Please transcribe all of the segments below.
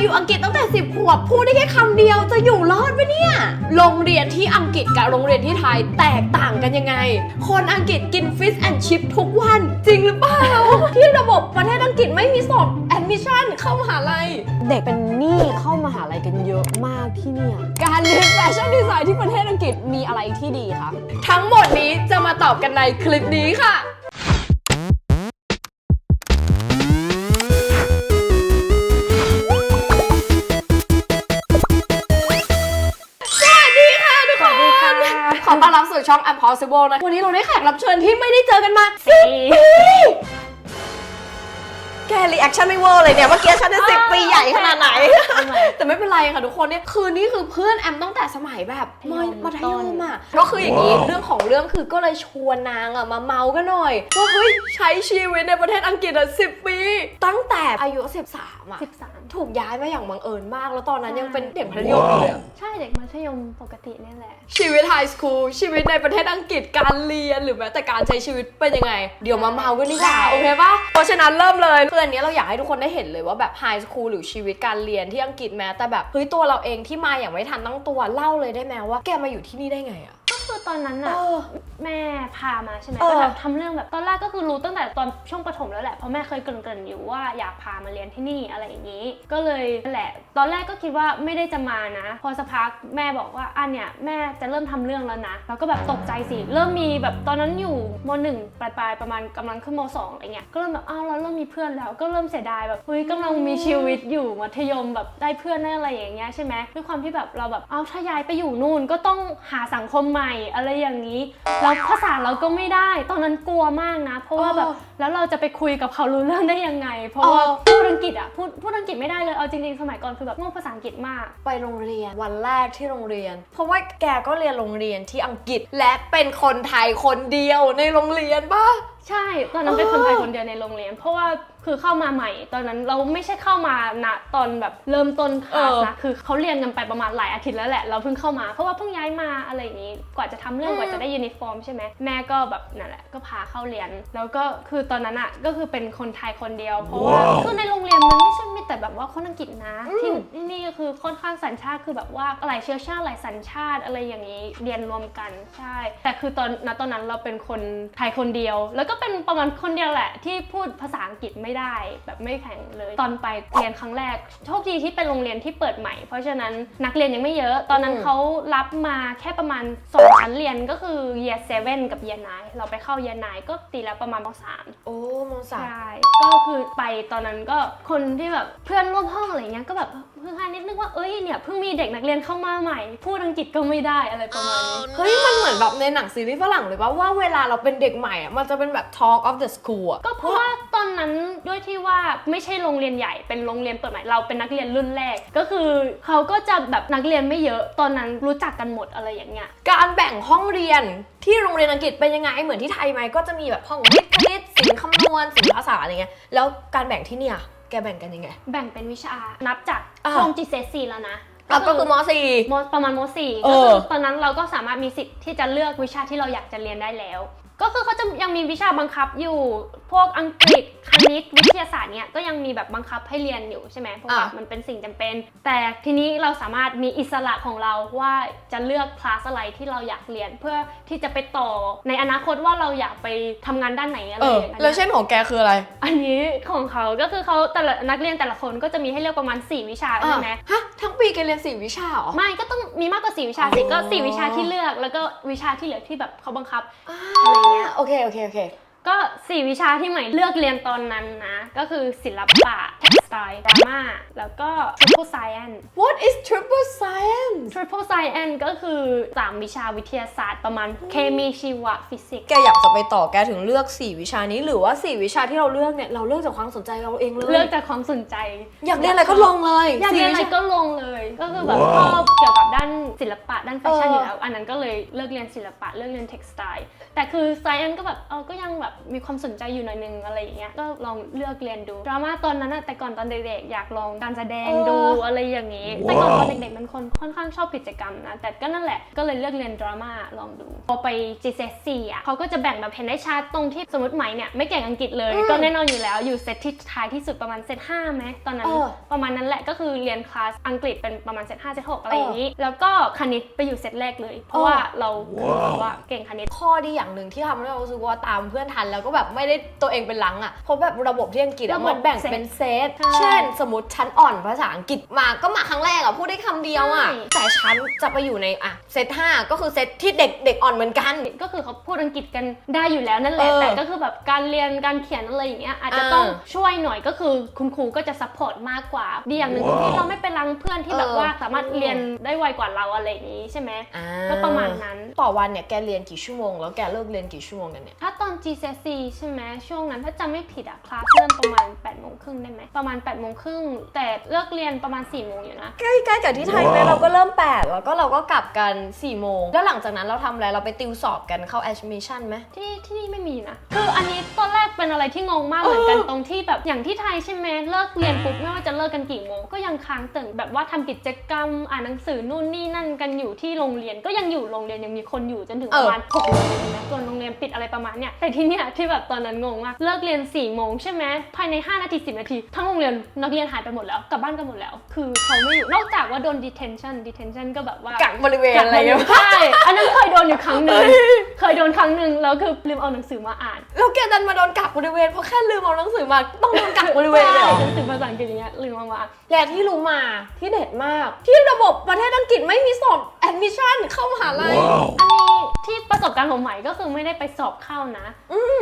อยู่อังกฤษตั้งแต่ 10 ขวบ พูดได้แค่คำเดียวจะอยู่รอดไหมเนี่ย โรงเรียนที่อังกฤษกับโรงเรียนที่ไทยแตกต่างกันยังไง คนอังกฤษกินฟิชแอนชิพทุกวันจริงหรือเปล่า ที่ระบบประเทศอังกฤษไม่มีสอบแอดมิชชั่นเข้ามหาลัย เด็กเป็นหนี้เข้ามหาลัยกันเยอะมากที่เนี่ย การเรียนแฟชั่นดีไซน์ที่ประเทศอังกฤษมีอะไรที่ดีคะ ทั้งหมดนี้จะมาตอบกันในคลิปนี้ค่ะ อต้อนรับสู่ช่อง Impossible นะ วันนี้เราได้แขกรับเชิญที่ไม่ได้เจอกันมาสิบปี แกรีแอคชั่นไม่เวอร์เลยเนี่ยเมื่อกี้ฉันจะสิบปีใหญ่ขนาดไหน แต่ไม่เป็นไรค่ะทุกคนเนี่ยคือนี่คือเพื่อนแอมตั้งแต่สมัยแบบมมัธยมมัธยต้มนอะก็คืออย่างนี้เรื่องของเรื่องคือก็เลยชวนนางอะมาเมากันหน่อยว่าเฮ้ยใช้ชีวิตในประเทศอังกฤษอะสิปี ตั้งแต่อายุ 13อะ13 ถูกย้ายมาอย่างบังเอิญมาก แล้วตอนนั้นยังเป็นเด็กมัธยมอยู่เลยอะใช่เด็กมัธยมปกตินี่แหละ ชีวิตไฮสคูลชีวิตในประเทศอังกฤษการเรียนหรือแม้แต่การใช้ชีวิตเป็นยังไง เดี๋ยวมาเมากันดีกว่าได้โอเคปะเพราะฉะนั้นเริ่มเลยคืออันนี้เราอยากให้ทุกคนได้เห็นเลยว่าแบบไฮสคูลหรือชีวิตการเรียนที่อังกฤษแม้แต่แบบเฮ้ยตัวเราเองที่มาอย่างไม่ทันตั้งตัวเล่าเลยได้ไหมว่าแกมาอยู่ที่นี่ได้ไงอะก็คือ ตอนนั้นเอน่ะอแม่พามาใช่ไหมเออ ก็แบบทำเรื่องแบบตอนแรกก็คือรู้ตั้งแต่ตอนช่วงประถมแล้วแหละเพราะแม่เคยเกริ่นๆอยู่ว่าอยากพามาเรียนที่นี่อะไรอย่างนี้ ก็เลยนั่นแหละ ตอนแรกก็คิดว่าไม่ได้จะมานะ พอสักพักแม่บอกว่าอันเนี่ยแม่จะเริ่มทำเรื่องแล้วนะเราก็แบบตกใจสิเริ่มมีแบบตอนนั้นอยู่มหนึ่งปลายๆประมาณกำลังขึ้นมสองอะไรเงี้ยก็เริ่มแบบอ้าวเราเริ่มมีเพื่อนแล้วก็เริ่มเสียดายแบบเฮ้ยกำลังมีชีวิตอยู่มัธยมแบบได้เพื่อนได้อะไรอย่างเงี้ยใช่ไหมด้วยความที่แบบเราแบบเอาถ้าย้ายไปอยู่นู่นก็ต้องหาสังคมใหม่อะไรอย่างนี้แล้วภาษาเราก็ไม่ได้ ตอนนั้นกลัวมากนะ เพราะว่าแบบ แล้วเราจะไปคุยกับเขารู้เรื่องได้ยังไง เพราะว่าอ๋อพูดอังกฤษอะพูดพูดอังกฤษไม่ได้เลยเอาจริงๆสมัยก่อนคือแบบโง่ภาษาอังกฤษมาก ไปโรงเรียนวันแรกที่โรงเรียน เพราะว่าแกก็เรียนโรงเรียนที่อังกฤษและเป็นคนไทยคนเดียวในโรงเรียนป่ะใช่ตอนนั้นเป็นอ๋อคนไทยคนเดียวในโรงเรียน เพราะว่าคือเข้ามาใหม่ ตอนนั้นเราไม่ใช่เข้ามาณตอนแบบเริ่มต้นคลาสนะคือเขาเรียนกันไปประมาณหลายอาทิตย์แล้วแหละ เราเพิ่งเข้ามา เพราะว่าเพิ่งย้ายมาอะไรอย่างนี้ กว่าจะทำเรื่องกว่าจะได้ยูนิฟอร์มใช่ไหมแม่ก็แบบนั่นแหละก็พาเข้าเรียน แล้วก็คือตอนนั้นอะก็คือเป็นคนไทยคนเดียว เพราะว่าคือในโรงเรียนมันไม่ใช่มีแต่แบบว่าคนอังกฤษนะที่ที่นี่ก็คือค่อนข้างสัญชาติคือแบบว่าหลายเชื้อชาติหลายสัญชาติอะไรอย่างนี้เรียนรวมกันใช่ แต่คือตอนณตอนนั้นเราเป็นคนไทยคนเดียว แล้วก็เป็นประมาณคนเดียวแหละ ที่พูดภาษาอังกฤษไม่ได้ แบบไม่แข็งเลย ตอนไปเรียนครั้งแรกโชคดีที่เป็นโรงเรียนที่เปิดใหม่ เพราะฉะนั้นนักเรียนยังไม่เยอะ ตอนนั้นอืมเขารับมาแค่ประมาณสองชั้นเรียนก็คือ year 7 กับ year 9เราไปเข้า year 9ก็ตีแล้วประมาณมสามโอ้มสามใช่ก็คือไปตอนนั้นก็คนที่แบบเพื่อนร่วมห้องอะไรเงี้ยก็แบบเพิ่งหานิดนึงว่าเอ้ยเนี่ยเพิ่งมีเด็กนักเรียนเข้ามาใหม่ พูดอังกฤษก็ไม่ได้อะไรประมาณนี้เฮ้ยมันเหมือนแบบในหนังซีรีส์ฝรั่งเลยว่าว่าเวลาเราเป็นเด็กใหม่อะมันจะเป็นแบบ talk of the school อะก็เพราะว่าตอนนั้นด้วยที่ว่าไม่ใช่โรงเรียนใหญ่เป็นโรงเรียนเปิดใหม่เราเป็นนักเรียนรุ่นแรก ก็คือเขาก็จะแบบนักเรียนไม่เยอะตอนนั้นรู้จักกันหมดอะไรอย่างเงี้ยการแบ่งห้องเรียนที่โรงเรียนอังกฤษเป็นยังไงเหมือนที่ไทยไหมก็จะมีแบบห้องวิท ย์คณิตศิลป์คำนวณศิลป์ภาษาอะไรเงี้ยแล้วการแบ่งที่เนี่ยแกแบ่งกันยังไง แบ่งเป็นวิชานับจากอ่า ช่วง GCSE แล้วนะอะก็คือมสี่ มประมาณมสี่เอก็อ คือตอนนั้นเราก็สามารถมีสิทธิ์ที่จะเลือกวิชาที่เราอยากจะเรียนได้แล้ว ก็คือเขาจะยังมีวิชาบังคับอยู่ พวกอังกฤษคณิตวิทยาศาสตร์เนี่ยก็ยังมีแบบบังคับให้เรียนอยู่ใช่ไหมเพราะว่าอะ มันเป็นสิ่งจำเป็น แต่ทีนี้เราสามารถมีอิสระของเราว่าจะเลือกคลาสอะไรที่เราอยากเรียนเพื่อที่จะไปต่อในอนาคตว่าเราอยากไปทำงานด้านไหนอะไรเออ อย่างเงี้ย แล้วเช่นของแกคืออะไรอันนี้ของเขาก็คือเขาแต่ละนักเรียนแต่ละคนก็จะมีให้เลือกประมาณ 4 วิชาใช่ไหมฮะ ทั้งปีแกเรียนสี่วิชาเหรอ ไม่ก็ต้องมีมากกว่า 4 วิชาสิอ๋อก็4วิชาที่เลือกแล้วก็วิชาที่เหลือที่แบบเขาบังคับอ่าอะไรเงี้ย โอเค โอเค โอเค ก็ 4 วิชาที่ใหม่เลือกเรียนตอนนั้นนะ ก็คือศิลปะ textile drama แล้วก็ triple science What is triple science triple science ก็คือ3วิชาวิทยาศาสตร์ประมาณเคมีชีวะฟิสิกส์แกอยากจะไปต่อแกถึงเลือก 4 วิชานี้ หรือว่า 4 วิชาที่เราเลือกเนี่ยเราเลือกจากความสนใจเราเองเลย เลือกจากความสนใจ อยากเรียนอะไรก็ลงเลยอยากเรียนอะไรสี่วิชาก็ลงเลย ก็คือแบบชอบเกี่ยวกับด้านศิลปะด้านแฟชั่นเออออยู่แล้ว อันนั้นก็เลยเลือกเรียนศิลปะเลือกเรียนเท็กซ์ไ e แต่คือ science ก็แบบเออก็ยังแบบมีความสนใจอยู่หน่อยนึงอะไรอย่างเงี้ยก็ลองเลือกเรียนดูดราม่าตอนนั้นอะแต่ก่อนตอนเด็กๆอยากลองการแสดงเออดูอะไรอย่างนี้ แต่ก่อนตอนเด็กๆมันคนค่อนข้างชอบกิจกรรมนะ แต่ก็นั่นแหละก็เลยเลือกเรียนดราม่าลองดูพอไป GCSE อะเขาก็จะแบ่งแบบเห็นได้ชัดตรงที่สมมติไหมเนี่ยไม่เก่งอังกฤษเลย ก็แน่นอนอยู่แล้วอยู่เซตที่ท้ายที่สุดประมาณเซตห้าไหมตอนนั้นเออประมาณนั้นแหละก็คือเรียนคลาสอังกฤษเป็นประมาณเซตห้าเซตหกอะไรอย่างนี้ แล้วก็คณิตไปอยู่เซตแรกเลย เพราะว่าเราคือแบบว่าเก่งคณิตข้อดีอย่างหนึ่งที่ทำให้เรารู้สึกว่าตามเพื่อนทันแล้วก็แบบไม่ได้ตัวเองเป็นหลังอะเพราะแบบระบบที่อังกฤษอะระบบมันแบ่งเป็นเซตใช่เช่น สมมติฉันอ่อนภาษาอังกฤษมาก็มาครั้งแรกอะพูดได้คำเดียวอะใช่แต่ฉันจะไปอยู่ในอะเซตห้าก็คือเซตที่เด็กเด็กอ่อนเหมือนกัน ก็คือเขาพูดอังกฤษกันได้อยู่แล้วนั่นแหละเออแต่ก็คือแบบการเรียนการเขียนอะไรอย่างเงี้ยอาจจะอ่าต้องช่วยหน่อยก็คือคุณครูก็จะซัพพอร์ตมากกว่าดีอย่างหนึ่งคือที่เราไม่ไปรังเพื่อนที่แบบเออ ว่าสามารถเรียนได้ไวกว่าเราอะไรอย่างงี้ใช่ไหมอ่าก็ประมาณนั้น ต่อวันเนี่ยแกเรียนกี่ชั่วโมงแล้วแกเลิกเรียนกี่ชั่วโมงกันเนี่ย ถ้าตอน GCSE ใช่ไหมช่วงนั้นถ้าจำไม่ผิดอะคลาสเริ่มประมาณ8ปดโมงครึ่งได้ไหมประมาณ8ปดโมงครึ่งแต่เลิกเรียนประมาณ4ี่โมงอยู่นะ ใกล้ๆกับที่ไทยไหมเราก็เริ่ม8 แล้วก็เราก็กลับกัน4ี่โมง แล้วหลังจากนั้นเราทำอะไร เราไปติวสอบกันเข้า admission ไหมที่ที่นี่ไม่มีนะ คืออันนี้ตอนแรกเป็นอะไรที่งงมากเหมือนกันตรงที่แบบอย่างที่ไทยใช่ไหมเลิกเรียนปุ๊บไม่ว่าจะเลิกกันกี่โมงก็ยังค้างตึงแบบว่าทำกิจกรรมอ่านหนังสือนู่นนี่นั่นกันอยู่ที่โรงเรียนก็ยังอยู่โรงเรียนยังมีคนอยู่จนถึงเอปอระมาณหกโมงเลยนะส่วนโรงเรียนปิดอะไรประมาณเนี้ยแต่ที่เนี่ยที่แบบตอนนั้นงงมากเลิกเรียน4ี่โมงใช่ไหมภายใน 5 นาที 10 นาที ทั้งโรงเรียนนักเรียนหายไปหมดแล้วกลับบ้านกันหมดแล้ว คือเขาไม่อยู่นอกจากว่าโดน detention detention ก็แบบว่ากักบริเวณอะไรเงี้ยใช่อันนั้นเคยโดนอยู่ครั้งหนึ่งเคยโดนครั้งหนึ่งแล้วคือลืมเอาหนังสือมาอ่านแล้วแกดันมาโดนกักบริเวณเพราะแค่ลืมเอาหนังสือมาต้องโดนกักบริเวณเลยเหรอหนังสือภาษาอังกฤษอย่างเงี้ยลืมเอามาและที่รู้มาที่เด็ดมาก ที่ระบบประเทศอังกฤษไม่มีสอบ admission เข้ามหาลัย อันนี้ที่ประสบการณ์ของใหม่ก็คือไม่ได้ไปสอบเข้านะ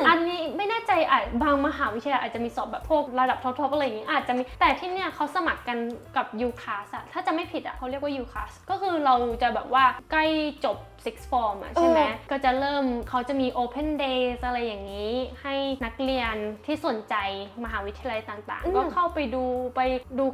อันนี้ไม่แน่ใจอาจบางมหาวิทยาลัยอาจจะมีสอบแบบพวกระดับท็อปๆอะไรอย่างงี้อาจจะมีแต่ที่เนี่ยเขาสมัครกันกับ U class อะถ้าจะไม่ผิดอะเขาเรียกว่า U class ก็คือเราจะแบบว่าใกล้จบ six form อะใช่ไหมเออก็จะเริ่มเขาจะมี open days อะไรอย่างนี้ ให้นักเรียนที่สนใจมหาวิทยาลัยต่างๆ ก็เข้าไปดูไปดู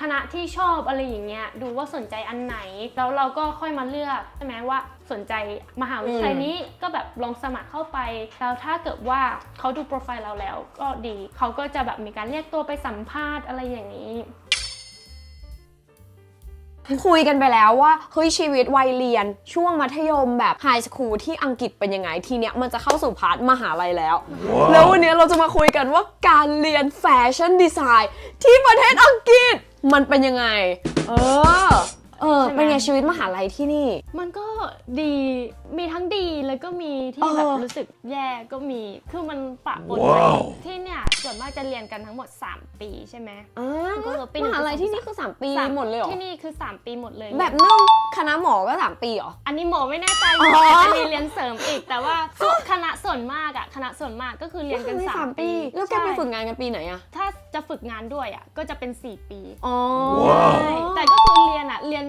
คณะที่ชอบอะไรอย่างเงี้ยดูว่าสนใจอันไหน แล้วเราก็ค่อยมาเลือกใช่ไหมว่าสนใจมหาวิทยาลัยนี้ก็แบบลองสมัครเข้าไป แล้วถ้าเกิดว่าเขาดูโปรไฟล์เราแล้วก็ดี เขาก็จะแบบมีการเรียกตัวไปสัมภาษณ์อะไรอย่างนี้ คุยกันไปแล้วว่าเฮ้ยชีวิตวัยเรียนช่วงมัธยมแบบไฮสคูลที่อังกฤษเป็นยังไงทีเนี้ยมันจะเข้าสู่พาร์ทมหาลัยแล้ว แล้ววันเนี้ยเราจะมาคุยกันว่าการเรียนแฟชั่นดีไซน์ที่ประเทศอังกฤษมันเป็นยังไง เออ เออใช่ไหม เป็นไงชีวิตมหาลัยที่นี่ มันก็ดีมีทั้งดีแล้วก็มีที่เออแบบรู้สึกแย่ก็มีคือมันปะปนไปว้าว ที่เนี่ยส่วนมากจะเรียนกันทั้งหมด 3 ปีใช่ไหม อ่าก็คือปีหมนึ่งหาลัยที่นี่คือ 3 ปีสาหมดเลยเหรอที่นี่คือ 3 ปีหมดเลยแบบนึ่งคณะหมอก็ 3 ปีเหรอ อันนี้หมอไม่แน่ใจอ๋อ อาจจะมีเรียนเสริมอีก แต่ว่าส่วนคณะส่วนมากอะคณะส่วนมากก็คือเรียนกันไม่สามปี แล้วแกไปใช่ฝึกงานกันปีไหนอะถ้าจะฝึกงานด้วยอะก็จะเป็น 4 ปี อ๋อ ว้าว ใช่ แต่ก็คือเรี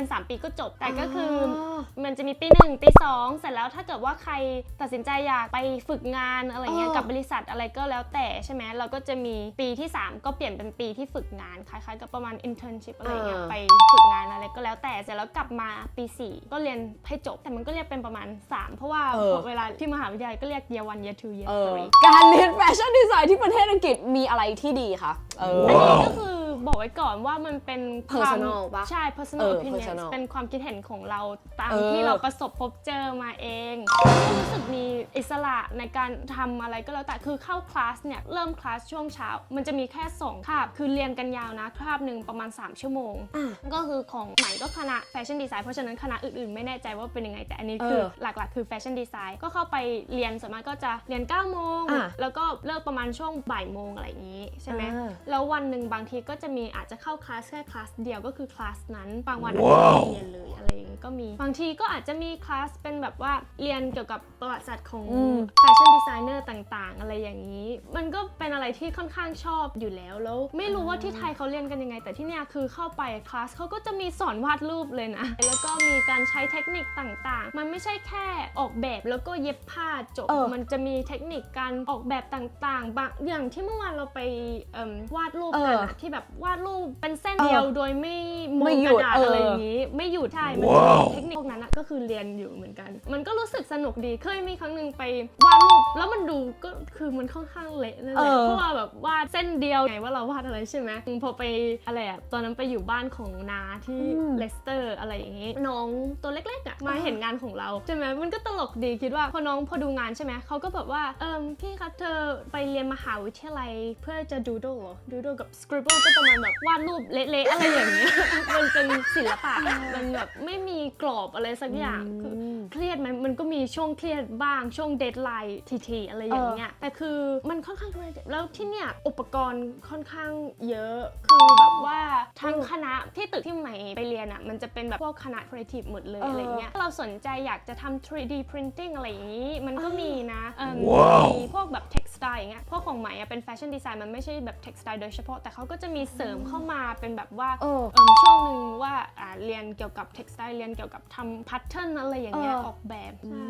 ยนอะเรียนเรียน 3 ปีก็จบ แต่ก็คืออมันจะมีปีหนึ่งปีสองเสร็จแล้วถ้าเกิดว่าใครตัดสินใจอยากไปฝึกงานอะไรเงี้ยเออกับบริษัทอะไรก็แล้วแต่ใช่ไหมเราก็จะมีปีที่ 3 ก็เปลี่ยนเป็นปีที่ฝึกงานคล้ายๆกับประมาณ internship อะไรเงี้ยไปฝึกงานอะไรก็แล้วแต่เสร็จแล้วกลับมาปี 4 ก็เรียนให้จบ แต่มันก็เรียกเป็นประมาณ 3 เพราะว่าเวลาที่มหาวิทยาลัยก็เรียก year one year two year เออ three การเรียนแฟชั่นดีไซน์ที่ประเทศอังกฤษมีอะไรที่ดีคะเออ อันนี้ก็คือบอกไว้ก่อนว่ามันเป็นความ Personal ปะใช่ personal เออ opinion personal เป็นความคิดเห็นของเราตามเออ ที่เราประสบพบเจอมาเองก็รู้สึกมีอิสระในการทำอะไรก็แล้วแต่คือเข้าคลาสเนี่ยเริ่มคลาสช่วงเช้า มันจะมีแค่สองคาบคือเรียนกันยาวนะคาบหนึ่งประมาณ 3 ชั่วโมง อะ ก็คือของใหม่ก็คณะแฟชั่นดีไซน์เพราะฉะนั้นคณะอื่นๆ ไม่แน่ใจว่าเป็นยังไงแต่อันนี้คือเออหลักๆ คือแฟชั่นดีไซน์ก็เข้าไปเรียนส่วนมากก็จะเรียน9โมงอะแล้วก็เลิกประมาณช่วงบ่ายโมงอะไรอย่างนี้ใช่ไหมอ่าแล้ววันหนึ่งบางทีก็จะมีอาจจะเข้าคลาสแค่คลาสเดียวก็คือคลาสนั้นบางวันอาจจะว้าวไม่เรียนเลยอะไร ก็มี บางทีก็อาจจะมีคลาสเป็นแบบว่าเรียนเกี่ยวกับประวัติศาสตร์ของอืมแฟชั่นดีไซเนอร์ต่างๆ อะไรอย่างนี้ มันก็เป็นอะไรที่ค่อนข้างชอบอยู่แล้วแล้ว ไม่รู้ว่าที่ไทยเขาเรียนกันยังไง แต่ที่เนี่ยคือเข้าไปคลาสเขาก็จะมีสอนวาดรูปเลยนะ แล้วก็มีการใช้เทคนิคต่างๆ มันไม่ใช่แค่ออกแบบแล้วก็เย็บผ้าจบเออมันจะมีเทคนิคการออกแบบต่างๆบางอย่างที่เมื่อวานเราไปเอิ่มวาดรูปกันอะที่แบบวาดรูปเป็นเส้นเดียวโดยไม่มไม่องหกยุดระดาษเออออะไรอย่างนี้ ไม่หยุดใช่มันจะมีเทคนิคพวกนั้นอะก็คือเรียนอยู่เหมือนกัน มันก็รู้สึกสนุกดีเคยมีครั้งหนึ่งไปวาดรูปแล้วมันดูก็คือมันค่อนข้างเละนั่นแหเอละอเพราะว่าแบบวาดเส้นเดียวไงว่าเราวาดอะไรใช่ไหมพอไปอะไรอะตอนนั้นไปอยู่บ้านของนาที่เลสเตอร์อะไรอย่างนี้น้องตัวเล็กๆอะมาเห็นงานของเราใช่ไหมมันก็ตลกดีคิดว่าพอน้องพอดูงานใช่ไหมเขาก็แบบว่าเอิมพี่ครับเธอไปเรียนมหาวิทยาลัยเพื่อจะดูโดเหรอดูโดกับสคริบเบิลก็ประมาณแบบวาดรูปเละๆอะไรอย่างเงี้ยมันเป็นศิลปะมันแบบไม่มีกรอบอะไรสักอย่างคือเครียดไหมมันก็มีช่วงเครียดบ้างช่วงเดทไลน์ทีๆอะไรอย่างเงี้ยแต่คือมันค่อนข้างเครียดแล้วที่เนี่ยอุปกรณ์ค่อนข้างเยอะ คือแบบว่าทั้งคณะที่ตึกที่ใหม่ไปเรียนอะมันจะเป็นแบบพวกคณะ creative หมดเลยเออออะไรเงี้ยถ้าเราสนใจอยากจะทำ 3D printing อะไรอย่างนี้ มันก็มีนะเอิ่มมีพวกแบบ textile อย่างเงี้ยพวกของใหม่อะเป็น fashion design มันไม่ใช่แบบ textile โดยเฉพาะแต่เขาก็จะมีเสริมเข้ามาเป็นแบบว่าเออเอิ่มช่วงหนึ่งว่าอ่าเรียนเกี่ยวกับ textile เรียนเกี่ยวกับทำ pattern อะไรอย่างเงี้ยเออ ออกแบบใช่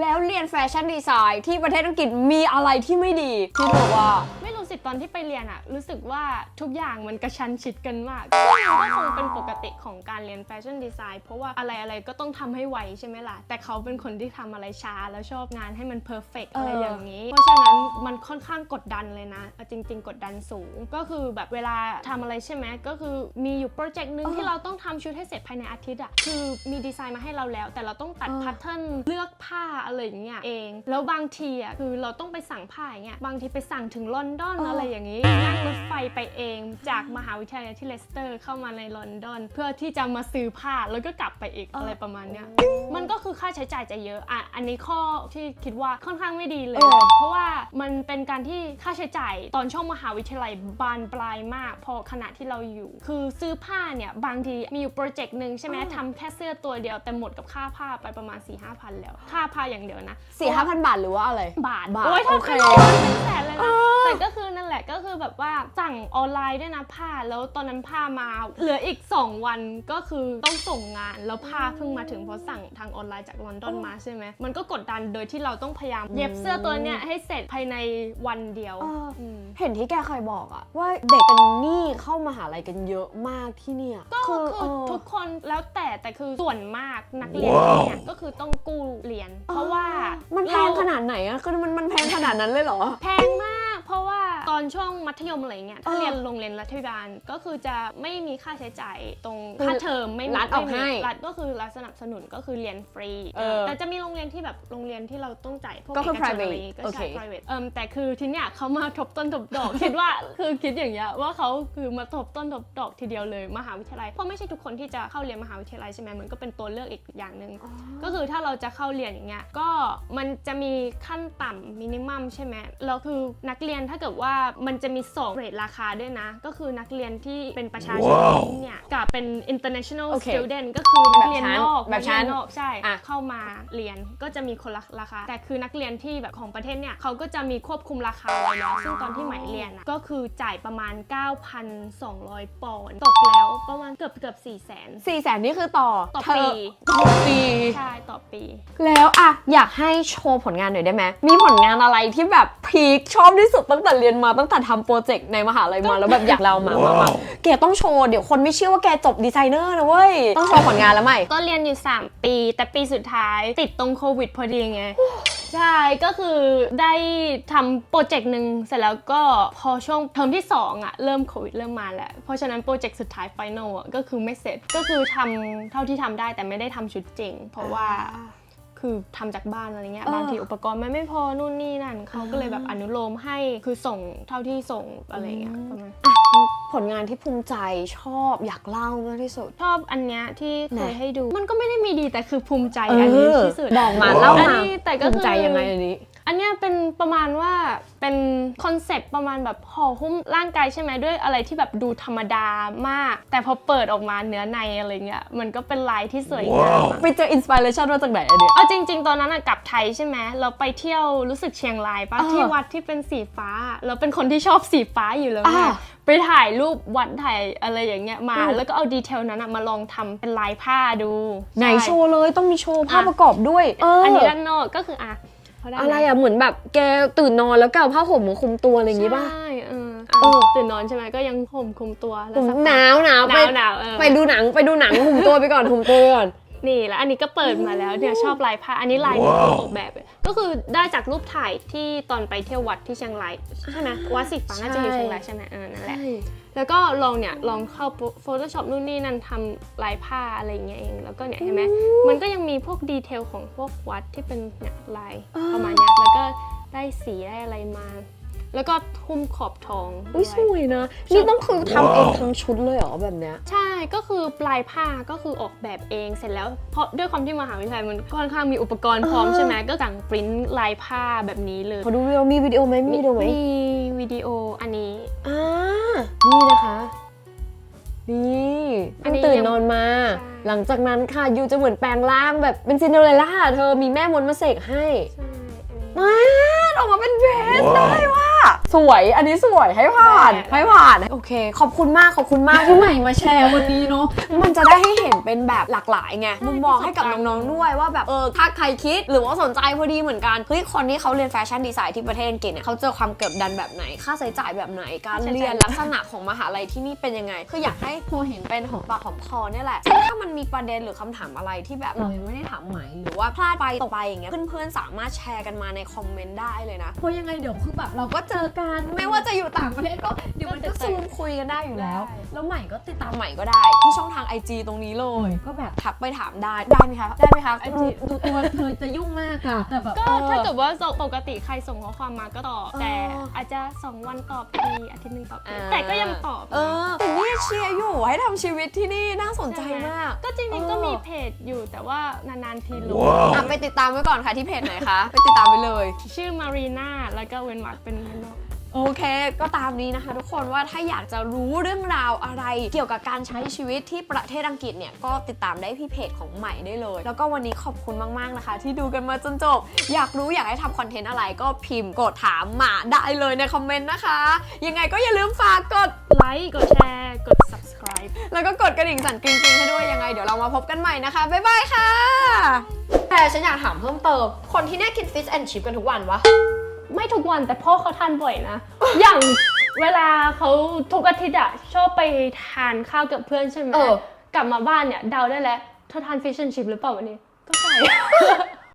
แล้วเรียนแฟชั่นดีไซน์ที่ประเทศอังกฤษมีอะไรที่ไม่ดีที่บอกว่า ไม่รู้สิตอนที่ไปเรียนอะรู้สึกว่าทุกอย่างมันกระชันชิดกันมากซึ่งมันก็คงเป็นปกติของการเรียนแฟชั่นดีไซน์เพราะว่าอะไรอะไรก็ต้องทำให้ไวใช่ไหมล่ะ แต่เขาเป็นคนที่ทำอะไรช้าแล้วชอบงานให้มันเพอร์เฟกอะไรอย่างนี้ เพราะฉะนั้นมันค่อนข้างกดดันเลยนะเอาจริง ๆ กดดันสูงก็คือแบบเวลาทำอะไรใช่ไหมก็คือมีอยู่โปรเจกต์หนึ่งที่เราต้องทำชุดให้เสร็จภายในอาทิตย์อะคือมีดีไซน์มาให้เราแล้ว แต่เราต้องตัดเออแพทเทิร์นเลือกผ้าอะไรอย่างเงี้ยเอง แล้วบางทีอะคือเราต้องไปสั่งผ้าอย่างเงี้ยบางทีไปสั่งถึงลอนดอนเออออะไรอย่างงี้นั่งรถไฟไปเองจากมหาวิทยาลัยที่เลสเตอร์ เข้ามาในลอนดอน เพื่อที่จะมาซื้อผ้าแล้วก็กลับไปอีกอะไรประมาณเนี้ยมันก็คือค่าใช้จ่ายจะเยอะอะอันนี้ข้อที่คิดว่าค่อนข้างไม่ดีเลยเออเพราะว่ามันเป็นการที่ค่าใช้จ่ายตอนช่วงมหาวิทยาลัยบานปลายมาก พอขณะที่เราอยู่ คือซื้อผ้าเนี่ยบางทีมีอยู่โปรเจกต์หนึ่งใช่ไหมทำแค่เสื้อตัวเดียวแต่หมดกับค่าผ้าไปประมาณ4ี่ห้าพันแล้ว ค่าผ้าอย่างเดียวนะสี่ห้าพันบาทหรือว่าอะไร บาท บาทโอ้ยถ้าโอเค เป็นแสนเลยนะ แต่ก็คือนั่นแหละก็คือแบบว่าสั่งออนไลน์ด้วยนะผ้าแล้วตอนนั้นผ้ามาเหลืออีก 2 วันก็คือต้องส่งงานแล้วผ้าเพิ่งมาถึงเพราะสั่งทางออนไลน์จากลอนดอนมาใช่ไหมมันก็กดดันโดยที่เราต้องพยายามเย็บเสื้อตัวเนี้ยให้เสร็จภายในวันเดียว เออมเห็นที่แกเคยบอกอะว่าเด็กเป็นหนี้เข้ามหาลัยกันเยอะมากที่เนี่ยก็คือเออทุกคนแล้วแต่แต่คือส่วนมากนักเรียนที่เนี่ยก็คือต้องกู้เรียน เพราะว่ามันแพงเรขนาดไหนอะคือมันมันแพงขนาดนั้นเลยเหรอ แพงมาก เพราะว่าตอนช่วงมัธยมอะไรเงี้ยถ้าเออเรียนโรงเรียนรัฐบาลก็คือจะไม่มีค่าใช้จ่ายตรงคือค่าเทอมไม่มีรัฐออกไม่มีให้รัฐก็คือรัฐสนับสนุนก็คือเรียนฟรีเออแต่จะมีโรงเรียนที่แบบโรงเรียนที่เราต้องจ่ายพวกก็คือเอกชน private อะไรอย่างงี้ก็โอใช่เค private เอิมแต่คือทีเนี้ยเขามาทบต้นทบดอก คิดว่าคือคิดอย่างเงี้ยว่าเขาคือมาทบต้นทบดอกทีเดียวเลยมหาวิทยาลัยเพราะไม่ใช่ทุกคนที่จะเข้าเรียนมหาวิทยาลัยใช่ไหมมันก็เป็นตัวเลือกอีกอย่างหนึ่งก็คือถ้าเราจะเข้าเรียนอย่างเงี้ยก็มันจะมีขั้นต่ำมินิมัมใช่ไหมแล้วคือนักเรียนถ้าเกิดว่ามันจะมีสองเรทราคาด้วยนะ ก็คือนักเรียนที่เป็นประชาชนที่เนี่ยกับเป็น international โอเค student ก็คือนักเรียนนอกแบบชั้นกเรียนนอกใช่อะ เข้ามาเรียนก็จะมีคนละราคา แต่คือนักเรียนที่แบบของประเทศเนี่ยเขาก็จะมีควบคุมราคาไว้แล้วซึ่งตอนที่ใหม่เรียนอะก็คือจ่ายประมาณ 9,200 ปอนด์ตกแล้วประมาณเกือบเกือบ4 0 0 0 0 0สี่แสนนี่คือต่อต่อเทปีต่อปี ใช่ต่อปี แล้วอะอยากให้โชว์ผลงานหน่อยได้ไหมมีผลงานอะไรที่แบบพีคชอบที่สุดตั้งแต่เรียนมาตั้งแต่ทำโปรเจกต์ในมหาลัยมาแล้วแบบอยากเล่ามามามาแกต้องโชว์เดี๋ยวคนไม่เชื่อว่าแกจบดีไซเนอร์นะเว้ยต้องโชว์ผลงานแล้วไหมก็เรียนอยู่ 3 ปี แต่ปีสุดท้ายติดตรงโควิดพอดีไงใช่ก็คือได้ทำโปรเจกต์หนึ่งเสร็จแล้วก็พอช่วงเทอมที่ 2อะเริ่มโควิดเริ่มมาแล้ว เพราะฉะนั้นโปรเจกต์สุดท้ายไฟนอลอะก็คือไม่เสร็จก็คือทำเท่าที่ทำได้แต่ไม่ได้ทำชุดจริง เพราะว่า คือทำจากบ้านอะไรเงี้ยเออบางทีอุปกรณ์มันไม่พอนู่นนี่นั่นเขาก็เลยแบบอนุโลมให้คือส่งเท่าที่ส่งอะไรเงี้ยประมาณอะผลงานที่ภูมิใจชอบอยากเล่ามากที่สุด ชอบอันเนี้ยที่เคไหยนให้ดู มันก็ไม่ได้มีดีแต่คือภูมิใจอันนี้ที่สุดบอกมาเล่าอันมานี้แต่ก็ภูมิใจคือยังไงอันนี้ อันเนี้ยเป็นประมาณว่า เป็นคอนเซปต์ประมาณแบบห่อหุ้มร่างกายใช่ไหมด้วยอะไรที่แบบดูธรรมดามาก แต่พอเปิดออกมาเนื้อในอะไรเงี้ยมันก็เป็นลายที่สวยงามอะไปเจออินสปิเรชันมาจากไหนอันเนี้ยเอาจริง ๆ ตอนนั้นอะกลับไทยใช่ไหมเราไปเที่ยวรู้สึกเชียงรายปะอ่าที่วัดที่เป็นสีฟ้า เราเป็นคนที่ชอบสีฟ้าอยู่แล้วไงอ่าไปถ่ายรูปวัดถ่ายอะไรอย่างเงี้ยมาอืมแล้วก็เอาดีเทลนั้นอะมาลองทำเป็นลายผ้าดู ไหนช่โชว์เลยต้องมีโชว์ภาพอะประกอบด้วยเอออัอันนี้ด้านนอกก็คืออะ พด้หมอะไรอะเหมือนแบบแกตื่นนอนแล้วก็เอาผ้าห่มมาคลุมตัวอะไรอย่างงี้ป่ะ ใช่เออเออตื่นนอนใช่ไหมก็ยังห่มคลุมตัวแล้วผมสักพักหนาวหนาวหไปนาวหนาวเออไปดูหนังไปดูหนังหุ่มตัวไปก่อนหุ่มตัวไปก่อน นี่แล้วอันนี้ก็เปิดมาแล้วเนี่ยชอบลายผ้าอันนี้ลายที่เขาออกแบบเลยก็คือได้จากรูปถ่ายที่ตอนไปเที่ยววัดที่เชียงรายใช่ไหมวัดสีฟ้าน่าจะอยู่เชียงรายใช่ไหมเออนั่นแหละ แล้วก็ลองเนี่ยลองเข้า Photoshop นู่นนี่นั่นทำลายผ้าอะไรอย่างเงี้ยเอง แล้วก็เนี่ยเห็นไหมมันก็ยังมีพวกดีเทลของพวกวัดที่เป็นเนี่ยลายประมาณเนี้ยแล้วก็ได้สีได้อะไรมา แล้วก็ทุ่มขอบทองอุ้ยด้สวยวยนะ นี่ต้องคือทำเองทั้งชุดเลยเหรอแบบเนี้ย ใช่ก็คือปลายผ้าก็คือออกแบบเองเสร็จแล้วเพราะด้วยความที่มหาวิทยาลัยมันค่อนข้างมีอุปกรณ์พร้อมใช่ไหมก็สั่งปริ้นลายผ้าแบบนี้เลยขอดูวิดีโอมีวิดีโอไหมมีวิดีโอไหมมีวิดีโออันนี้ อ่านี่นะคะ นี่อันนี้เพิ่งตื่นยังนอนมา ใช่ หลังจากนั้นค่ะยูจะเหมือนแปลงร่างแบบเป็นซินเดอเรลล่าเธอมีแม่มดมาเสกให้ ใช่อันนี้ มาออกมาเป็นเดรสได้ว่า สวย อันนี้สวยให้ผ่านได้ให้ผ่าน โอเค ขอบคุณมากขอบคุณมากที่ใหม่มาแชร์วันนี้เนาะ มันจะได้ให้เห็นเป็นแบบหลากหลายไง มุมมองให้กับน้องๆด้วยว่าแบบเออถ้าใครคิดหรือว่าสนใจพอดีเหมือนกันเฮ้ยคนที่เขาเรียนแฟชั่นดีไซน์ที่ประเทศอังกฤษเนี่ยเขาเจอความกดดันแบบไหน ค่าใช้จ่ายแบบไหน การเรียนลักษณะของมหาลัยที่นี่เป็นยังไง คืออยากให้โพเห็นเป็นของปากของคอเนี่ยแหละซึ่งถ้ามันมีประเด็นหรือคำถามอะไรที่แบบเรายังไม่ได้ถามใหม่หรือว่าพลาดไปตกไปอย่างเงี้ยเพื่อนๆสามารถแชร์กันมาในคอมเมนต์ได้เลยนะเพราะยังไงเดี๋ยวคือแบบเราก็เจอกัน ไม่ว่าจะอยู่ต่างประเทศก็เดี๋ยวมันก็ซูมคุยกันได้อยู่แล้วแล้วใหม่ก็ติดตามใหม่ก็ได้ ที่ช่องทาง IG ตรงนี้เลย ก็แบบทักไปถามได้ ได้ไหมคะ ได้ไหมคะ IG ดูตัวเธอจะยุ่งมากค่ะ แต่แบบก็เออ ถ้าเกิดว่าปกติใครส่งข้อความมาก็ตอบเออแต่อาจจะ 2 วันตอบทีอาทิตย์หนึ่งตอบทีอ่าแต่ก็ยังตอบเออแต่นี่เชียร์อยู่ให้ทำชีวิตที่นี่น่าสนใจมาก ก็จริงเออๆก็มีเพจอยู่แต่ว่านานๆทีลงอะไปติดตามไว้ก่อนค่ะที่เพจไหนคะ ไปติดตามไปเลย ชื่อมารีนาแล้วก็เว้นวรรคเป็นเว้นวรรค โอเค ก็ตามนี้นะคะ ทุกคนว่าถ้าอยากจะรู้เรื่องราวอะไร เกี่ยวกับการใช้ชีวิตที่ประเทศอังกฤษเนี่ย ก็ติดตามได้ที่เพจของใหม่ได้เลย แล้วก็วันนี้ขอบคุณมาก ๆ นะคะ ที่ดูกันมาจนจบ อยากรู้อยากให้ทำคอนเทนต์อะไรก็พิมพ์กดถามมาได้เลยในคอมเมนต์นะคะ ยังไงก็อย่าลืมฝากกดไลค์กดแชร์กด subscribe แล้วก็กดกระดิ่งสั่นกริ๊งๆให้ด้วยยังไงเดี๋ยวเรามาพบกันใหม่นะคะบ๊ายบายค่ะ แต่ฉันอยากถามเพิ่มเติมคนที่เนี่ยกินฟิชแอนชิพกันทุกวันวะ ไม่ทุกวันแต่พ่อเขาทานบ่อยนะ อย่างเวลาเขาทุกอาทิตย์อะชอบไปทานข้าวกับเพื่อนใช่ไหมเออ กลับมาบ้านเนี่ยเดาได้แล้วเธอทานฟิชแอนชิพหรือเปล่าวันนี้ ก็ใช่